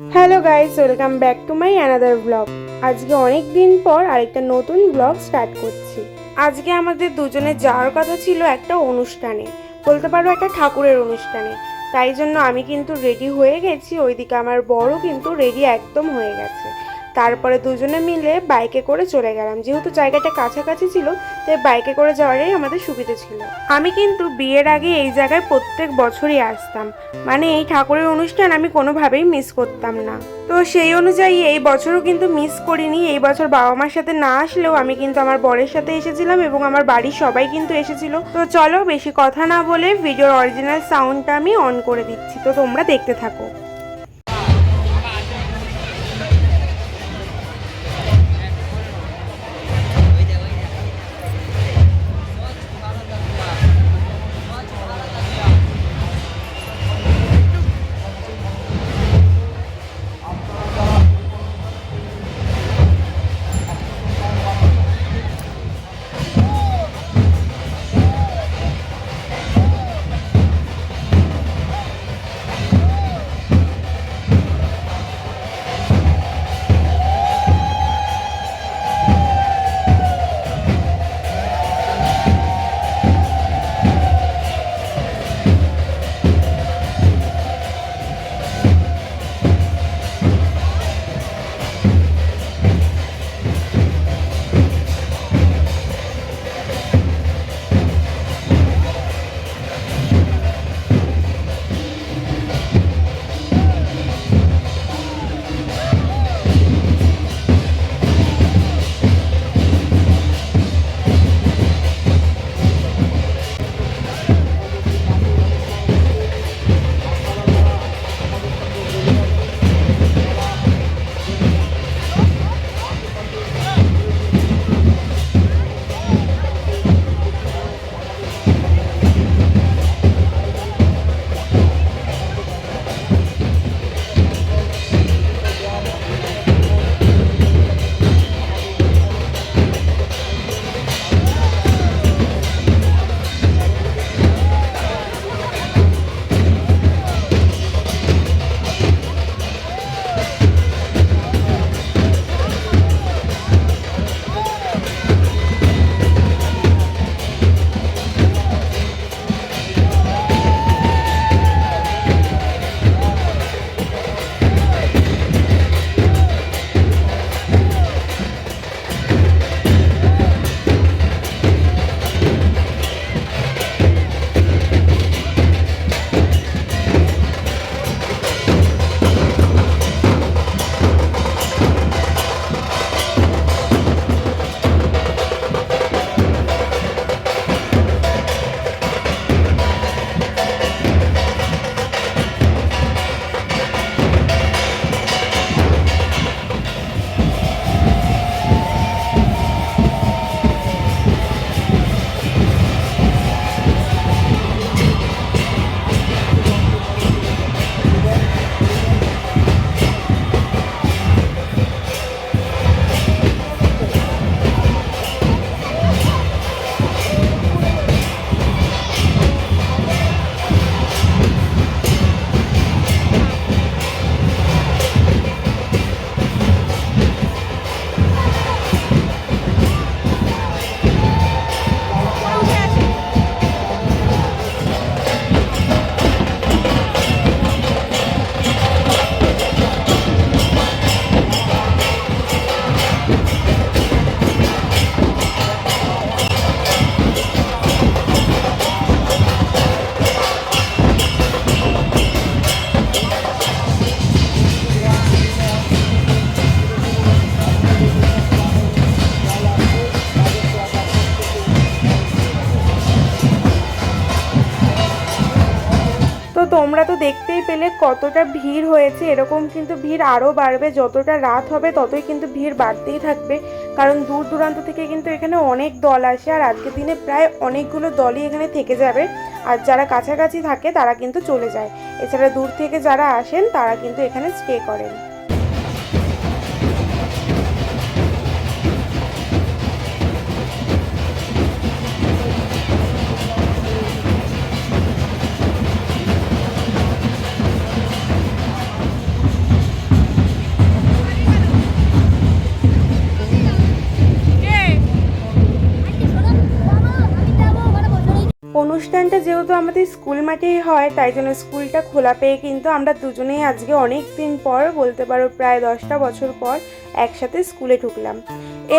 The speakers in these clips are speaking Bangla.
Hello guys welcome back to my another blog আজকে অনেক দিন পর আরেকটা নতুন ব্লগ স্টার্ট করছি। আজকে আমাদের দুজনে যাওয়ার কথা ছিল একটা অনুষ্ঠানে। বলতে পারো একটা ঠাকুরের অনুষ্ঠানে। তাই জন্য আমি কিন্তু রেডি হয়ে গেছি, ওইদিকে আমার বড় কিন্তু রেডি একদম হয়ে গেছে। তারপরে দুজনে মিলে বাইকে করে চলে গেলাম। যেহেতু জায়গাটা কাছাকাছি ছিল, তাই বাইকে করে যাওয়ারই আমাদের সুবিধা ছিল। আমি কিন্তু বিয়ের আগে এই জায়গায় প্রত্যেক বছরই আসতাম। মানে এই ঠাকুরের অনুষ্ঠান আমি কোনোভাবেই মিস করতাম না। তো সেই অনুযায়ী এই বছরও কিন্তু মিস করিনি। এই বছর বাবা মার সাথে না আসলেও আমি কিন্তু আমার বরের সাথে এসেছিলাম এবং আমার বাড়ির সবাই কিন্তু এসেছিল। তো চলো, বেশি কথা না বলে ভিডিওর অরিজিনাল সাউন্ডটা আমি অন করে দিচ্ছি। তো তোমরা দেখতে থাকো। তোমরা তো দেখতেই পেলে কতটা ভিড় হয়েছে। এরকম কিন্তু ভিড় আরও বাড়বে। যতটা রাত হবে, ততই কিন্তু ভিড় বাড়তেই থাকবে। কারণ দূর দূরান্ত থেকে কিন্তু এখানে অনেক দল আসে, আর আজকের দিনে প্রায় অনেকগুলো দলই এখানে থেকে যাবে। আর যারা কাছাকাছি থাকে, তারা কিন্তু চলে যায়। এছাড়া দূর থেকে যারা আসেন, তারা কিন্তু এখানে স্টে করেন। অনুষ্ঠানটা যেহেতু আমাদের স্কুল মাঠেই হয়, তাই জন্য স্কুলটা খোলা পেয়ে কিন্তু আমরা দুজনেই আজকে অনেক দিন পর বলতে পারো প্রায় দশটা বছর পর একসাথে স্কুলে ঢুকলাম।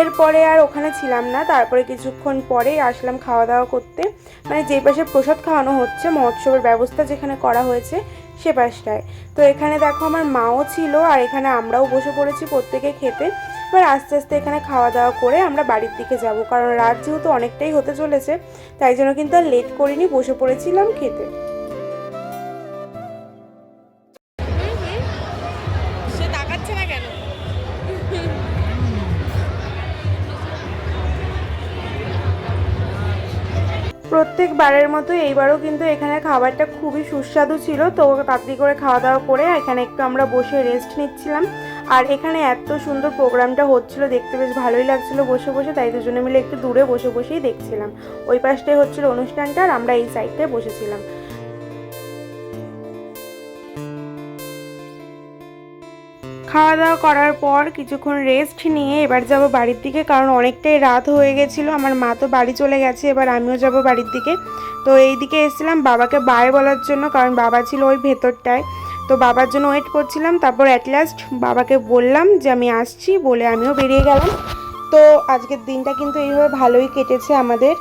এরপরে আর ওখানে ছিলাম না, তারপরে কিছুক্ষণ পরেই আসলাম খাওয়া দাওয়া করতে। মানে যে পাশে প্রসাদ খাওয়ানো হচ্ছে, মহোৎসবের ব্যবস্থা যেখানে করা হয়েছে সে পাশটায়। তো এখানে দেখো আমার মাও ছিল আর এখানে আমরাও বসে পড়েছি প্রত্যেকে খেতে। এবার আস্তে আস্তে এখানে খাওয়া দাওয়া করে আমরা বাড়ির দিকে যাব। কারণ রাত যেহেতু অনেকটাই হতে চলেছে তাই জন্য কিন্তু আর লেট করিনি বসে পড়েছিলাম খেতে। প্রত্যেকবারের মতো এইবারও কিন্তু এখানে খাবারটা খুবই সুস্বাদু ছিল তো তাড়াতাড়ি করে খাওয়া দাওয়া করে এখানে একটু আমরা বসে রেস্ট নিচ্ছিলাম। আর এখানে এত সুন্দর প্রোগ্রামটা হচ্ছিল, দেখতে বেশ ভালোই লাগছিল বসে বসে, তাই দুজনে মিলে একটু দূরে বসে বসেই দেখছিলাম। ওই পাশটাই হচ্ছিল অনুষ্ঠানটা আর আমরা এই সাইডটায় বসেছিলাম। খাওয়া দাওয়া করার পর কিছুক্ষণ রেস্ট নিয়ে এবার যাব বাড়ির দিকে, কারণ অনেকটাই রাত হয়ে গেছিল। আমার মা তো বাড়ি চলে গেছে, এবার আমিও যাব বাড়ির দিকে। তো এই দিকে এসেছিলাম বাবাকে বাই বলার জন্য, কারণ বাবা ছিল ওই ভেতরটায়। তো বাবার জন্য ওয়েট করছিলাম, তারপর অ্যাট লাস্ট বাবাকে বললাম যে আমি আসছি বলে আমিও বেরিয়ে গেলাম। তো আজকের দিনটা কিন্তু এইভাবে ভালোই কেটেছে আমাদের।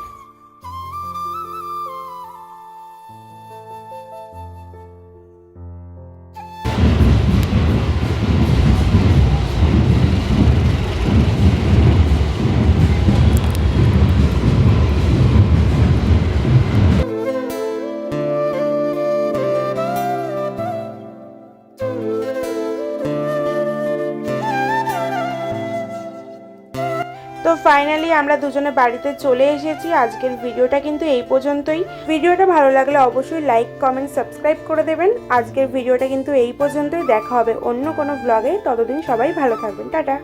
ফাইনালি আমরা দুজনে বাড়িতে চলে এসেছি। আজকের ভিডিওটা কিন্তু এই পর্যন্তই। ভিডিওটা ভালো লাগলে অবশ্যই লাইক কমেন্ট সাবস্ক্রাইব করে দেবেন। আজকের ভিডিওটা কিন্তু এই পর্যন্তই। দেখা হবে অন্য কোনো ব্লগে ততদিন সবাই ভালো থাকবেন। টাটা।